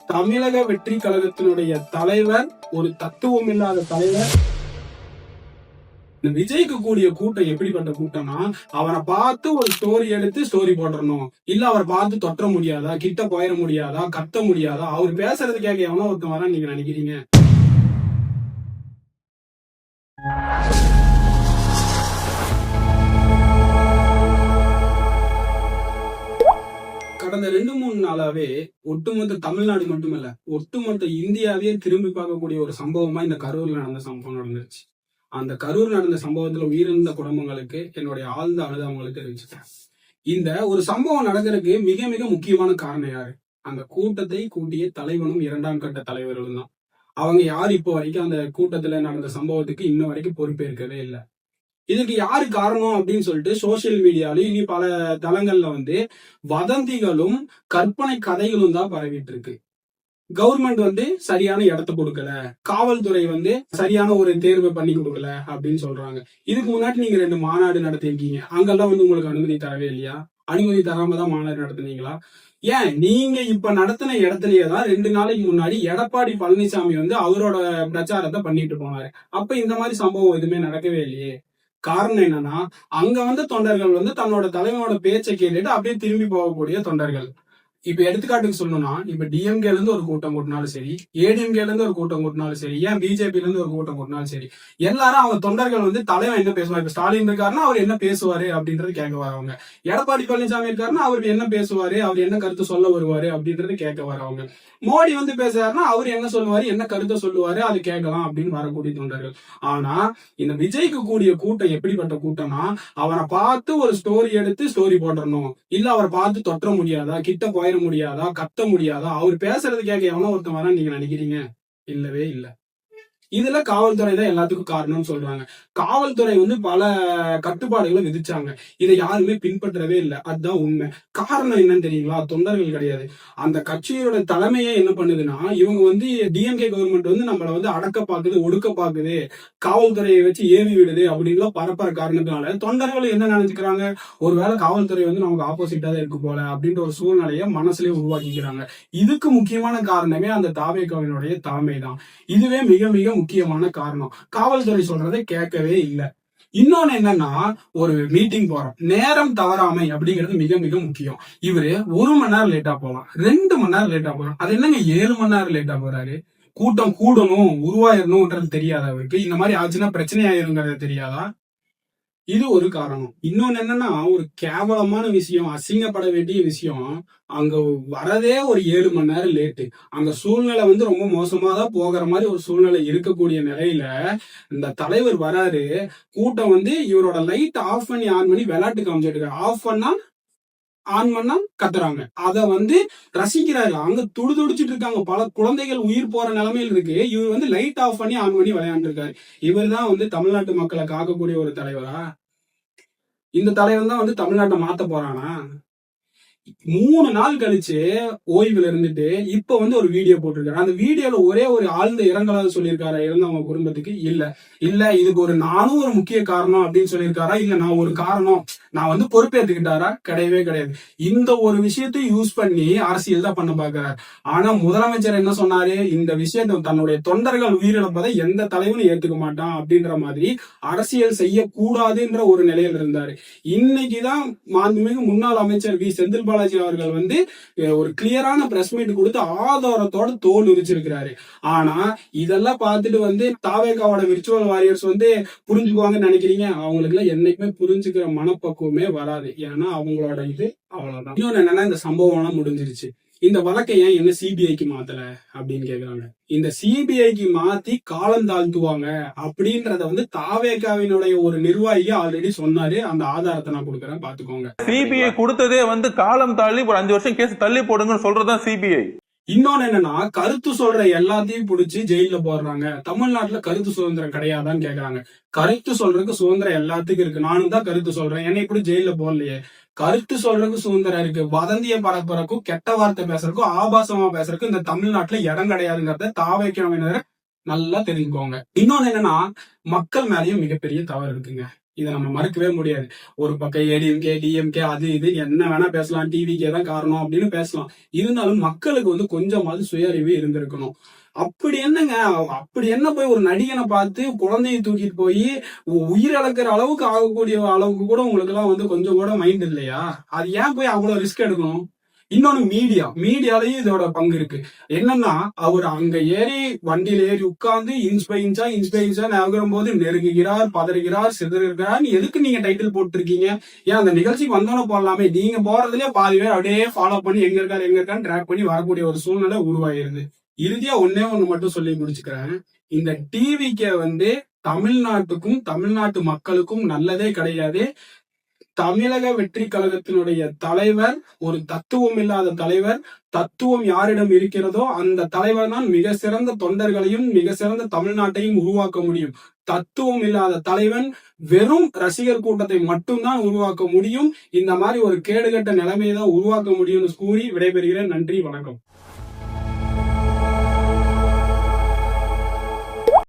தமிழக வெற்றி கழகத்தினுடைய தலைவர் ஒரு தத்துவம் இல்லாத தலைவர். இந்த விஜய்க்கு கூடிய கூட்டம் எப்படிப்பட்ட கூட்டம்னா அவரை பார்த்து ஒரு ஸ்டோரி எடுத்து ஸ்டோரி போட்டுறணும். இல்ல அவரை பார்த்து தொற்ற முடியாதா கிட்ட போயிட முடியாதா கத்த முடியாதா? அவர் பேசுறது கேட்க எவனோ ஒருத்தன் வரா நீங்க நினைக்கிறீங்க? நாளாவே ஒட்டுமொத்த தமிழ்நாடு மட்டுமல்ல ஒட்டுமொத்த இந்தியாவே திரும்பி பார்க்கக்கூடிய ஒரு சம்பவமா இந்த கரூர்ல நடந்த சம்பவம் நடந்துருச்சு. அந்த கரூர் நடந்த சம்பவத்துல உயிரிழந்த குடும்பங்களுக்கு என்னுடைய ஆழ்ந்த அனுதாபங்களுக்கு தெரிவிச்சுட்டேன் இந்த ஒரு சம்பவம் நடக்கிறதுக்கு மிக மிக முக்கியமான காரணம் யாரு? அந்த கூட்டத்தை கூட்டிய தலைவனும் இரண்டாம் கட்ட தலைவர்களும் தான். அவங்க யார் இப்போ வரைக்கும் அந்த கூட்டத்துல நடந்த சம்பவத்துக்கு இன்ன வரைக்கும் பொறுப்பேற்கவே இல்லை. இதுக்கு யாரு காரணம் அப்படின்னு சொல்லிட்டு சோசியல் மீடியாலையும் இனி பல தளங்கள்ல வந்து வதந்திகளும் கற்பனை கதைகளும் தான் பரவிட்டு இருக்கு. கவர்மெண்ட் வந்து சரியான இடத்த கொடுக்கல. காவல்துறை வந்து சரியான ஒரு தேர்வை பண்ணி கொடுக்கல அப்படின்னு சொல்றாங்க. இதுக்கு முன்னாடி நீங்க ரெண்டு மாநாடு நடத்திருக்கீங்க. அங்கெல்லாம் வந்து உங்களுக்கு அனுமதி தரவே இல்லையா? அனுமதி தராம தான் மாநாடு நடத்துனீங்களா? ஏன்? நீங்க இப்ப நடத்தின இடத்துலயே தான் ரெண்டு நாளைக்கு முன்னாடி எடப்பாடி பழனிசாமி வந்து அவரோட பிரச்சாரத்தை பண்ணிட்டு போனாரு. அப்ப இந்த மாதிரி சம்பவம் எதுவுமே நடக்கவே இல்லையே. காரணம் என்னன்னா அங்க வந்து தொண்டர்கள் வந்து தன்னோட தலைவனோட பேச்சை கேட்டுட்டு அப்படியே திரும்பி போகக்கூடிய தொண்டர்கள். இப்ப எடுத்துக்காட்டுக்கு சொல்லணும்னா இப்ப டிஎம்கேல இருந்து ஒரு கூட்டம் கூட்டினாலும் சரி ஏடிஎம்கேல இருந்து ஒரு கூட்டம் கூட்டினாலும் சரி ஏன் பிஜேபில இருந்து ஒரு கூட்டம் கூட்டினாலும் சரி எல்லாரும் அவங்க தொண்டர்கள் வந்து தலைவன் என்ன பேசுவார்? இப்ப ஸ்டாலின் இருக்காருன்னா அவர் என்ன பேசுவாரு அப்படின்றது கேட்க வரவங்க. எடப்பாடி பழனிசாமி இருக்காருன்னா அவர் என்ன பேசுவாரு? அவர் என்ன கருத்து சொல்ல வருவாரு அப்படின்றது கேட்க வரவங்க. மோடி வந்து பேசுறாருன்னா அவர் என்ன சொல்லுவாரு? என்ன கருத்தை சொல்லுவாரு? அது கேட்கலாம் அப்படின்னு வரக்கூடிய தொண்டர்கள். ஆனா இந்த விஜய்க்கு கூடிய கூட்டம் எப்படிப்பட்ட கூட்டம்னா அவரை பார்த்து ஒரு ஸ்டோரி எடுத்து ஸ்டோரி போட்டுறணும். இல்ல அவரை பார்த்து தொற்ற முடியாதா? கிட்ட போயிட முடியாதா கத்த முடியாதா அவர் பேசுறது கேட்க எவனோ ஒருத்தன் வரான்னு நீங்க நினைக்கிறீங்க? இல்லவே இல்ல. இதுல காவல்துறை தான் எல்லாத்துக்கும் காரணம்னு சொல்றாங்க. காவல்துறை வந்து பல கட்டுப்பாடுகளை விதிச்சாங்க. இதை யாருமே பின்பற்றவே இல்லை. அதுதான் உண்மை. காரணம் என்னன்னு தெரியுங்களா? தொண்டர்கள் கிடையாது. அந்த கட்சியோட தலைமையே என்ன பண்ணுதுன்னா இவங்க வந்து டிஎம்கே கவர்மெண்ட் வந்து நம்மளை வந்து அடக்க பாக்குது ஒடுக்க பாக்குது காவல்துறையை வச்சு ஏவி விடுது அப்படின்லாம் பரப்புற காரணத்தினால தொண்டர்கள் என்ன நினைச்சுக்கிறாங்க? ஒருவேளை காவல்துறை வந்து நமக்கு ஆப்போசிட்டா தான் இருக்கு போல அப்படின்ற ஒரு சூழ்நிலையை மனசுலயே உருவாக்கிக்கிறாங்க. இதுக்கு முக்கியமான காரணமே அந்த தாவேக்காவினுடைய தலைமை தான் இதுவே மிக மிக முக்கியமான காரணம். காவல்துறை சொல்றதை கேட்கவே இல்லை. இன்னொன்னு என்னன்னா ஒரு மீட்டிங் போறோம். நேரம் தவறாமை அப்படிங்கிறது மிக மிக முக்கியம். இவரு ஒரு மணி நேரம் லேட்டா போலாம். ரெண்டு மணி நேரம் லேட்டா போறோம் அது என்னங்க ஏழு மணி நேரம் லேட்டா போறாரு? கூட்டம் கூடணும் உருவாயிரணும்ன்றது தெரியாத அவருக்கு? இந்த மாதிரி ஆச்சுன்னா பிரச்சனை ஆயிருங்கிறது தெரியாதா? இது ஒரு காரணம். இன்னொன்னு என்னன்னா ஒரு கேவலமான விஷயம் அசிங்கப்பட வேண்டிய விஷயம் அங்க வரதே ஒரு ஏழு மணி நேரம் லேட்டு அங்க சூழ்நிலை வந்து ரொம்ப மோசமா தான் போகிற மாதிரி ஒரு சூழ்நிலை இருக்கக்கூடிய நிலையில இந்த தலைவர் வராரு கூட்டம் வந்து இவரோட லைட் ஆஃப் பண்ணி ஆன் பண்ணி விளையாட்டு காமிச்சிட்டு இருக்காரு. ஆஃப் பண்ணா ஆண் பண்ணா கத்துறாங்க. அத வந்து ரசிக்கிறாரு. அங்க துடு துடிச்சிட்டு இருக்காங்க. பல குழந்தைகள் உயிர் போற நிலைமையில் இருக்கு. இவர் வந்து லைட் ஆஃப் பண்ணி ஆன் பண்ணி விளையாண்டுருக்காரு. இவர் தான் வந்து தமிழ்நாட்டு மக்களை காக்கக்கூடிய ஒரு தலைவரா? இந்த தலைவர் தான் வந்து தமிழ்நாட்டை மாத்த போறானா? மூணு நாள் கழிச்சு ஓய்வுல இருந்துட்டு இப்ப வந்து ஒரு வீடியோ போட்டிருக்காரு. அந்த வீடியோல ஒரே ஒரு ஆழ்ந்த இரங்கலாவது சொல்லியிருக்காரா இருந்தவங்க குடும்பத்துக்கு? இல்ல. இல்ல இதுக்கு ஒரு நானும் ஒரு முக்கிய காரணம் அப்படின்னு சொல்லியிருக்காரா? இல்ல நான் ஒரு காரணம் நான் வந்து பொறுப்பேற்றுக்கிட்டாரா கிடையவே கிடையாது. இந்த ஒரு விஷயத்தை யூஸ் பண்ணி அரசியல் தான் பண்ண பாக்குறாரு ஆனா முதலமைச்சர் என்ன சொன்னாரு? இந்த விஷயத்த தன்னுடைய தொண்டர்கள் உயிரிழப்பதை எந்த தலைவனும் ஏத்துக்க மாட்டான் அப்படின்ற மாதிரி அரசியல் செய்யக்கூடாதுன்ற ஒரு நிலையில் இருந்தாரு. இன்னைக்குதான் மாண்புமிகு முன்னாள் அமைச்சர் வி. செந்தில் பாலாஜி அவர்கள் வந்து ஒரு கிளியரான பிரஸ் மீட் கொடுத்து ஆதாரத்தோட தோல் உரிச்சிருக்கிறாரு ஆனா இதெல்லாம் பார்த்துட்டு வந்து தாவேகாவோட விர்ச்சுவல் வாரியர்ஸ் வந்து புரிஞ்சுக்குவாங்கன்னு நினைக்கிறீங்க? அவங்களுக்கு எல்லாம் என்னைக்குமே புரிஞ்சுக்கிற மனப்பக்குவம் வராது. ஏன்னா அவங்களோட இது அவ்வளவுதான். இன்னொன்னு என்னன்னா இந்த சம்பவம் எல்லாம் முடிஞ்சிருச்சு. இந்த வழக்கை ஏன் என்ன சிபிஐக்கு மாத்தல அப்படின்னு கேக்குறாங்க. இந்த சிபிஐக்கு மாத்தி காலம் தாழ்த்துவாங்க அப்படின்றத வந்து தாவேகாவினுடைய ஒரு நிர்வாகி ஆல்ரெடி சொன்னாரு. அந்த ஆதாரத்தை நான் கொடுக்குறேன். பாத்துக்கோங்க. சிபிஐ கொடுத்ததே வந்து காலம் தாழி ஒரு அஞ்சு வருஷம் கேஸ் தள்ளி போடுங்கன்னு சொல்றதுதான் சிபிஐ இன்னொன்னு என்னன்னா கருத்து சொல்ற எல்லாத்தையும் புடிச்சு ஜெயில போடுறாங்க. தமிழ்நாட்டுல கருத்து சுதந்திரம் கிடையாதான்னு கேக்குறாங்க. கருத்து சொல்றதுக்கு சுதந்திரம் எல்லாத்துக்கும் இருக்கு. நானும் தான் கருத்து சொல்றேன். என்னை இப்படி ஜெயில போடலையே. கருத்து சொல்றதுக்கு சுதந்திரம் இருக்கு. வதந்திய பரப்புறக்கும் கெட்ட வார்த்தை பேசுறதுக்கும் ஆபாசமா பேசுறதுக்கும் இந்த தமிழ்நாட்டுல இடம் கிடையாதுங்கிறத தாவைக்கிறவங்க நல்லா தெரிஞ்சுக்கோங்க. இன்னொன்னு என்னன்னா மக்கள் மேலயும் மிகப்பெரிய தவறு இருக்குங்க. இதை நம்ம மறுக்கவே முடியாது. ஒரு பக்கம் ஏடிஎம்கே டிஎம்கே அது இது என்ன வேணா பேசலாம். டிவிக்கே தான் காரணம் அப்படின்னு பேசலாம். இருந்தாலும் மக்களுக்கு வந்து கொஞ்சமாவது சுயறிவு இருந்திருக்கணும். அப்படி என்னங்க? அப்படி என்ன போய் ஒரு நடிகனை பார்த்து குழந்தையை தூக்கிட்டு போய் உயிரிழக்கிற அளவுக்கு ஆகக்கூடிய அளவுக்கு கூட உங்களுக்கு எல்லாம் வந்து கொஞ்சம் கூட மைண்ட் இல்லையா? அது ஏன் போய் அவ்வளவு ரிஸ்க் எடுக்கணும்? இன்னொன்னு மீடியா மீடியாலையும் இதோட பங்கு இருக்கு. என்னன்னா அவர் அங்க ஏறி வண்டியில ஏறி உட்கார்ந்து இன்ச் பை இன்ச்சா இன்ச் பை இன்ச்சா நகரும் போது நெருங்குகிறார் பதறுகிறார் சிதறுகிறார். எதுக்கு நீங்க டைட்டில் போட்டிருக்கீங்க? ஏன் அந்த நிகழ்ச்சிக்கு வந்தோன்னு போடலாமே. நீங்க போறதுலயே பாதி பேர் அப்படியே ஃபாலோ பண்ணி எங்க இருக்காரு எங்க இருக்கான்னு ட்ராக் பண்ணி வரக்கூடிய ஒரு சூழ்நிலை உருவாயிருது. இறுதியா ஒன்னே ஒண்ணு மட்டும் சொல்லி முடிச்சுக்கிறேன். இந்த டிவிக்கு வந்து தமிழ்நாட்டுக்கும் தமிழ்நாட்டு மக்களுக்கும் நல்லதே கிடையாது. தமிழக வெற்றி கழகத்தினுடைய தலைவர் ஒரு தத்துவம் இல்லாத தலைவர் தத்துவம் யாரிடம் இருக்கிறதோ அந்த தலைவர் தான் மிக சிறந்த தொண்டர்களையும் மிக சிறந்த தமிழ்நாட்டையும் உருவாக்க முடியும். தத்துவம் இல்லாத தலைவன் வெறும் ரசிகர் கூட்டத்தை மட்டும்தான் உருவாக்க முடியும். இந்த மாதிரி ஒரு கேடுகட்ட நிலைமையை தான் உருவாக்க முடியும்னு கூறி விடைபெறுகிறேன். நன்றி வணக்கம்.